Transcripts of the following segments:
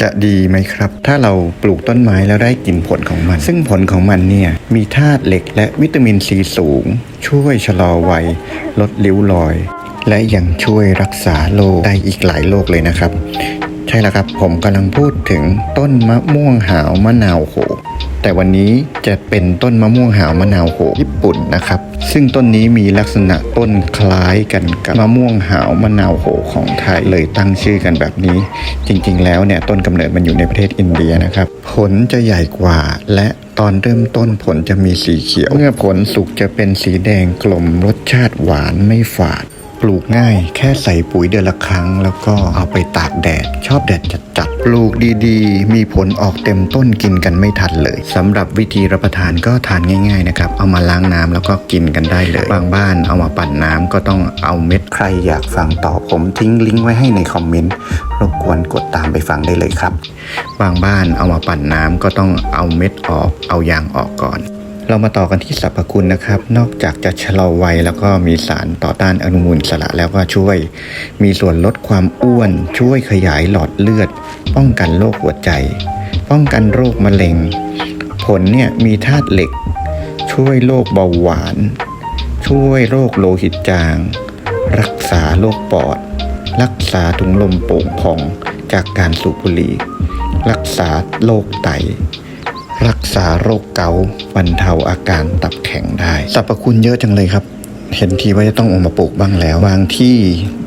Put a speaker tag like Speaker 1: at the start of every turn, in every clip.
Speaker 1: จะดีไหมครับ ถ้าเราปลูกต้นไม้แล้วได้กินผลของมัน ซึ่งผลของมันเนี่ยมีธาตุเหล็กและวิตามินซีสูง ช่วยชะลอวัยลดริ้วรอย และยังช่วยรักษาโรคได้อีกหลายโรคเลยนะครับ ใช่แล้วครับผมกำลังพูดถึงต้นมะม่วงหาวมะนาวโข แต่วันนี้จะเป็นต้นมะม่วงหาวมะนาวโหญี่ปุ่นนะครับ ซึ่งต้นนี้มีลักษณะต้นคล้ายกันกับมะม่วงหาวมะนาวโหของไทยเลยตั้งชื่อกันแบบนี้ จริงๆ แล้วเนี่ยต้นกำเนิดมันอยู่ในประเทศอินเดียนะครับ ผลจะใหญ่กว่าและตอนเริ่มต้นผลจะมีสีเขียว เมื่อผลสุกจะเป็นสีแดงกลมรสชาติหวานไม่ฝาด ปลูกง่าย แค่ใส่ปุ๋ยเดือนละครั้ง แล้วก็เอาไปตากแดด ชอบแดดจัดๆปลูกดีๆ มีผลออกเต็มต้นกินกันไม่ทันเลยสำหรับวิธีรับประทานก็ทานง่ายๆนะครับเอามาล้างน้ำแล้วก็กินกันได้เลยบางบ้านเอามาปั่นน้ำก็ต้องเอาเม็ดใครอยากฟังต่อผมทิ้งลิงก์ไว้ให้ในคอมเมนต์รบกวนกดตามไปฟังได้เลยครับ บางบ้านเอามาปั่นน้ำก็ต้องเอาเม็ดออก เอายางออกก่อน เรามาต่อกันที่สรรพคุณนะครับ นอกจากจะชะลอวัยแล้วก็มีสารต่อต้านอนุมูลอิสระแล้วก็ช่วย มีส่วนลดความอ้วน ช่วยขยายหลอดเลือด ป้องกันโรคหัวใจ ป้องกันโรคมะเร็ง ผลเนี่ยมีธาตุเหล็ก ช่วยโรคเบาหวาน ช่วยโรคโลหิตจาง รักษาโรคปอด รักษาถุงลมโป่งพองจากการสูบบุหรี่ รักษาโรคไต รักษาโรคเกาต์บรรเทาอาการตับแข็งได้สรรพคุณเยอะจังเลยครับ เห็นทีว่าจะต้องออกมาปลูกบ้างแล้ว บางที่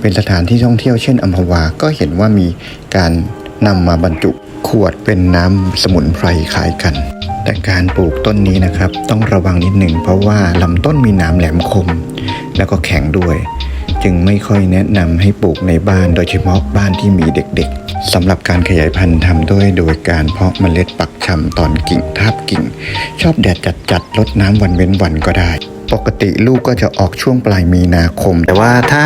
Speaker 1: เป็นสถานที่ท่องเที่ยวเช่นอัมพวา ก็เห็นว่ามีการนำมาบรรจุขวดเป็นน้ำสมุนไพรขายกัน แต่การปลูกต้นนี้นะครับ ต้องระวังนิดหนึ่งเพราะว่าลำต้นมีหนามแหลมคม แล้วก็แข็งด้วย จึงไม่ค่อยแนะนำให้ปลูกในบ้านโดยเฉพาะบ้านที่มีเด็กๆสำหรับการขยายพันธุ์ทำด้วยโดยการเพาะเมล็ดปักชำตอนกิ่งทาบกิ่ง ชอบแดดจัดๆลดน้ำวันเว้นวันก็ได้ ปกติลูกก็จะออกช่วงปลายมีนาคม แต่ว่าถ้า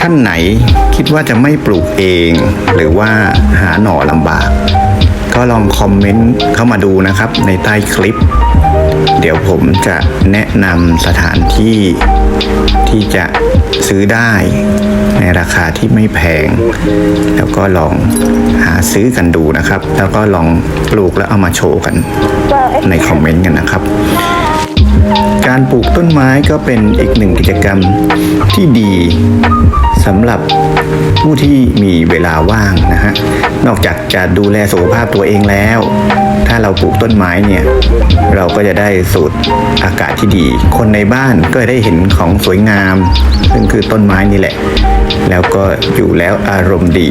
Speaker 1: ท่านไหนคิดว่าจะไม่ปลูกเอง หรือว่าหาหน่อลำบาก ก็ลองคอมเมนต์เข้ามาดูนะครับในใต้คลิป เดี๋ยวผมจะแนะนำสถานที่ที่จะซื้อได้ในราคาที่ไม่แพง แล้วก็ลองหาซื้อกันดูนะครับ แล้วก็ลองปลูกแล้วเอามาโชว์กันในคอมเมนต์กันนะครับ การปลูกต้นไม้ก็เป็นอีกหนึ่งกิจกรรมที่ดีสำหรับ ผู้ที่มีเวลาว่างนะฮะ นอกจากจะดูแลสุขภาพตัวเองแล้ว ถ้าเราปลูกต้นไม้เนี่ย เราก็จะได้สูดอากาศที่ดี คนในบ้านก็ได้เห็นของสวยงาม ซึ่งคือต้นไม้นี่แหละ แล้วก็อยู่แล้วอารมณ์ดี